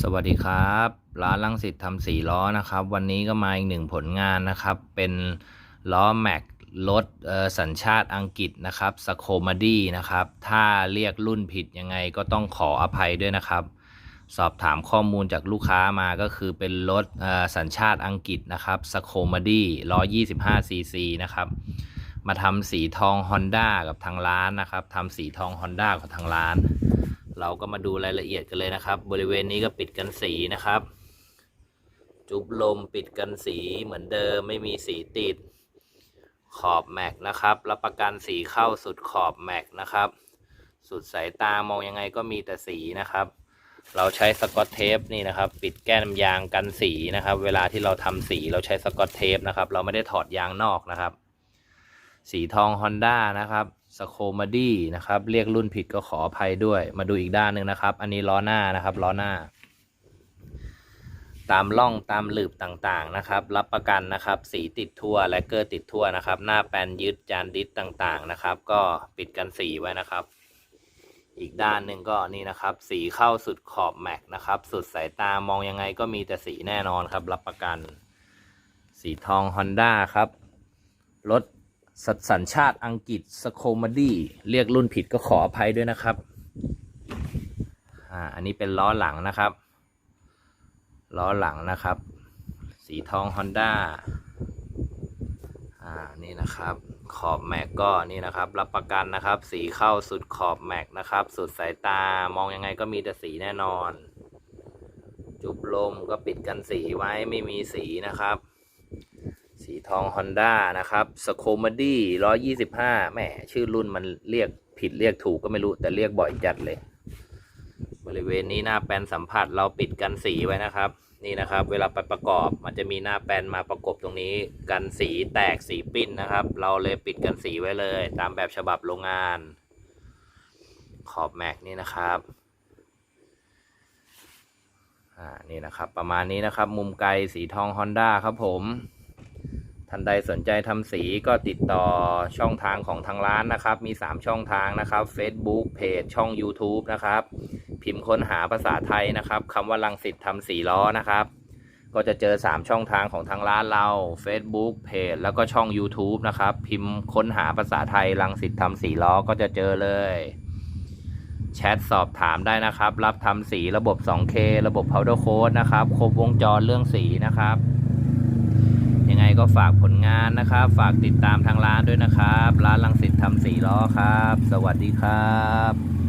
สวัสดีครับร้านลังสิตทำสีล้อนะครับ วันนี้ก็มาอีกหนึ่งผลงานนะครับ เป็นล้อแม็กรถสัญชาติอังกฤษนะครับสโคมาดี้นะครับ ถ้าเรียกรุ่นผิดยังไงก็ต้องขออภัยด้วยนะครับ สอบถามข้อมูลจากลูกค้ามาก็คือเป็นรถสัญชาติอังกฤษนะครับสโคมาดี้125ซีซีนะครับมาทำสีทอง Honda กับทางร้านนะครับทำสีทอง Honda กับทางร้าน เราก็มาดูรายละเอียดกันเลยนะครับ บริเวณนี้ก็ปิดกันสีนะครับ จุบลมปิดกันสีเหมือนเดิมไม่มีสีติด ขอบแม็กนะครับรับประกันสีเข้าสุดขอบแม็กนะครับ สุดสายตามองยังไงก็มีแต่สีนะครับ เราใช้สกอตเทปนี่นะครับ ปิดแก้มยางกันสีนะครับ เวลาที่เราทำสีเราใช้สกอตเทปนะครับ เราไม่ได้ถอดยางนอกนะครับ สีทอง Honda นะครับ สโคมาดี้นะครับ เรียกรุ่นผิดก็ขออภัยด้วย มาดูอีกด้านหนึ่งนะครับ อันนี้ล้อหน้านะครับล้อหน้า ตามร่องตามหลืบต่างๆนะครับ รับประกันนะครับ สีติดทั่วและเกอร์ติดทั่วนะครับ หน้าแปนยึดจานดิสต่างๆนะครับ ก็ปิดกันสีไว้นะครับ อีกด้านหนึ่งก็นี่นะครับ สีเข้าสุดขอบแม็กนะครับ สุดสายตามองยังไงก็มีแต่สีแน่นอนครับ รับประกัน สีทอง Honda ครับรถ สสัญชาติอังกฤษสโคมดี้เรียกรุ่นผิดก็ขออภัยด้วยนะครับอ่าอันนี้เป็นล้อหลังนะครับ ล้อหลังนะครับ สีทอง Honda อ่านี่นะครับ ขอบแม็กก็นี่นะครับ รับประกันนะครับ สีเข้าสุดขอบแม็กนะครับ สุดสายตามองยังไงก็มีแต่สีแน่นอน จุบลมก็ปิดกันสีไว้ไม่มีสีนะครับ ทอง Honda นะครับสโคมดี้ร้อยี่สิบห้าแหมชื่อรุ่นมันเรียกผิดเรียกถูกก็ไม่รู้แต่เรียกบ่อยจัดเลย บริเวณนี้หน้าแปลนสัมผัสเราปิดกันสีไว้นะครับ นี่นะครับ เวลาไปประกอบมันจะมีหน้าแปลนมาประกบตรงนี้ กันสีแตกสีปิ้นนะครับ เราเลยปิดกันสีไว้เลย ตามแบบฉบับโรงงาน ขอบแม็กนี่นะครับอ่านี่นะครับ ประมาณนี้นะครับ มุมไกลสีทอง Honda ครับผม ท่านใดสนใจทำสีก็ติดต่อช่องทางของทางร้านนะครับ มี 3 ช่องทางนะครับ Facebook เพจช่อง YouTube นะครับ พิมพ์ค้นหาภาษาไทยนะครับคำว่าลังสิตทำสีล้อนะครับ ก็จะเจอ 3 ช่องทางของทางร้านเรา Facebook เพจแล้วก็ช่อง YouTube นะครับ พิมพ์ค้นหาภาษาไทยลังสิตทำสีล้อก็จะเจอเลยแชทสอบถามได้นะครับ รับทำสีระบบ 2K ระบบ powder coat นะครับ ครบวงจรเรื่องสีนะครับ ก็ฝากผลงานนะครับ ฝากติดตามทางร้านด้วยนะครับ ร้านลังสิตทำสีล้อครับ สวัสดีครับ